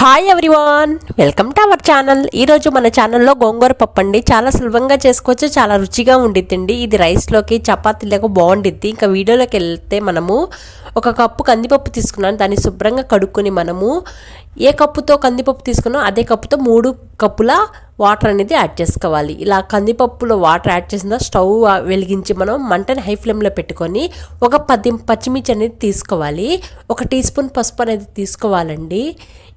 Hi everyone welcome to our channel ఈరోజు మన ఛానల్లో గోంగూర పప్పు అండి చాలా సులభంగా చేసుకోవచ్చు చాలా రుచిగా ఉండిద్దండి. ఇది రైస్లోకి చపాతీలకు బాగుండిద్ది. ఇంకా వీడియోలోకి వెళ్తే మనము ఒక కప్పు కందిపప్పు తీసుకున్నాను దాన్ని శుభ్రంగా కడుక్కొని మనము ఏ కప్పుతో కందిపప్పు తీసుకున్నాం అదే కప్పుతో మూడు కప్పుల వాటర్ అనేది యాడ్ చేసుకోవాలి. ఇలా కందిపప్పులో వాటర్ యాడ్ చేసిన స్టవ్ వెలిగించి మనం మంటని హై ఫ్లేమ్లో పెట్టుకొని ఒక పది పచ్చిమిర్చి అనేది తీసుకోవాలి. ఒక టీ స్పూన్ పసుపు అనేది తీసుకోవాలండి.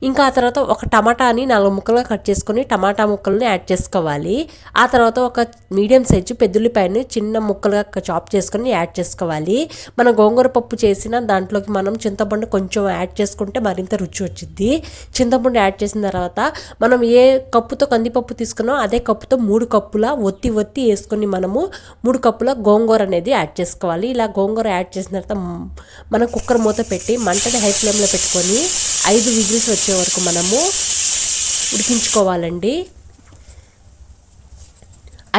ఇంకా ఆ తర్వాత ఒక టమాటాని నాలుగు ముక్కలుగా కట్ చేసుకొని టమాటా ముక్కల్ని యాడ్ చేసుకోవాలి. ఆ తర్వాత ఒక మీడియం సైజు పెద్దుల్లిపాయని చిన్న ముక్కలుగా చాప్ చేసుకొని యాడ్ చేసుకోవాలి. మనం గోంగూర పప్పు చేసిన దాంట్లోకి మనం చింతపండు కొంచెం యాడ్ చేసుకుంటే మరింత రుచి వచ్చింది చింతపండు యాడ్ చేసిన తర్వాత మనం ఏ కప్పుతో కందిపప్పు తీసుకున్నామో అదే కప్పుతో మూడు కప్పుల ఒత్తి ఒత్తి వేసుకొని మనము మూడు కప్పుల గోంగూర అనేది యాడ్ చేసుకోవాలి. ఇలా గోంగూర యాడ్ చేసిన తర్వాత మనం కుక్కర్ మూత పెట్టి మంటని హై ఫ్లేమ్లో పెట్టుకొని ఐదు విజిల్స్ వచ్చే వరకు మనము ఉడికించుకోవాలండి.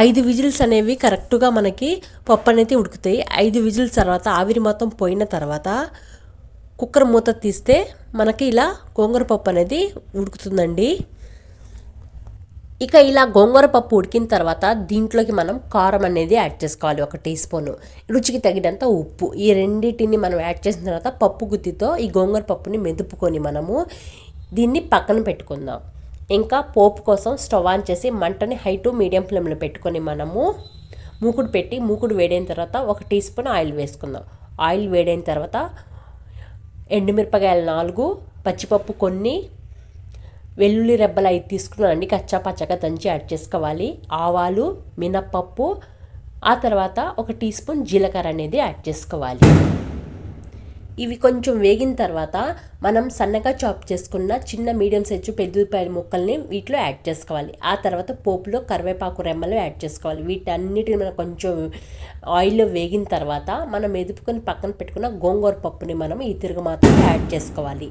ఐదు విజిల్స్ అనేవి కరెక్ట్గా మనకి పప్పు అనేది ఉడుకుతాయి. ఐదు విజిల్స్ తర్వాత ఆవిరి మొత్తం పోయిన తర్వాత కుక్కర్ మూత తీస్తే మనకి ఇలా గోంగూర పప్పు అనేది ఉడుకుతుందండి. ఇక ఇలా గోంగూర పప్పు ఉడికిన తర్వాత దీంట్లోకి మనం కారం అనేది యాడ్ చేసుకోవాలి ఒక టీ స్పూను. రుచికి తగినంత ఉప్పు. ఈ రెండింటిని మనం యాడ్ చేసిన తర్వాత పప్పు గుత్తితో ఈ గోంగూర పప్పుని మెదుపుకొని మనము దీన్ని పక్కన పెట్టుకుందాం. ఇంకా పోపు కోసం స్టవ్ ఆన్ చేసి మంటని హై టు మీడియం ఫ్లేమ్లో పెట్టుకొని మనము మూకుడు పెట్టి మూకుడు వేడైన తర్వాత ఒక టీ స్పూన్ ఆయిల్ వేసుకుందాం. ఆయిల్ వేడైన తర్వాత ఎండుమిరపకాయలు నాలుగు పచ్చిపప్పు కొన్ని వెల్లుల్లి రెబ్బలు ఐదు తీసుకున్నానండి. కచ్చా పచ్చగా దంచి యాడ్ చేసుకోవాలి. ఆవాలు మినప్పప్పు ఆ తర్వాత ఒక టీ స్పూన్ జీలకర్ర అనేది యాడ్ చేసుకోవాలి. ఇవి కొంచెం వేగిన తర్వాత మనం సన్నగా చాప్ చేసుకున్న చిన్న మీడియం సైజు పెద్దపాయల ముక్కల్ని వీటిలో యాడ్ చేసుకోవాలి. ఆ తర్వాత పోపులో కరివేపాకు రెమ్మలు యాడ్ చేసుకోవాలి. వీటన్నిటిని మనం కొంచెం ఆయిల్లో వేగిన తర్వాత మనం మెదుపుకొని పక్కన పెట్టుకున్న గోంగూర పప్పుని మనం ఈ తిరగమాతలో యాడ్ చేసుకోవాలి.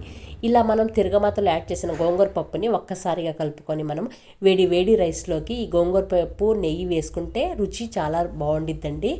ఇలా మనం తిరగమాతలో యాడ్ చేసిన గోంగూర పప్పుని ఒక్కసారిగా కలుపుకొని మనం వేడి వేడి రైస్లోకి ఈ గోంగూర పప్పు నెయ్యి వేసుకుంటే రుచి చాలా బాగుండిద్దండి.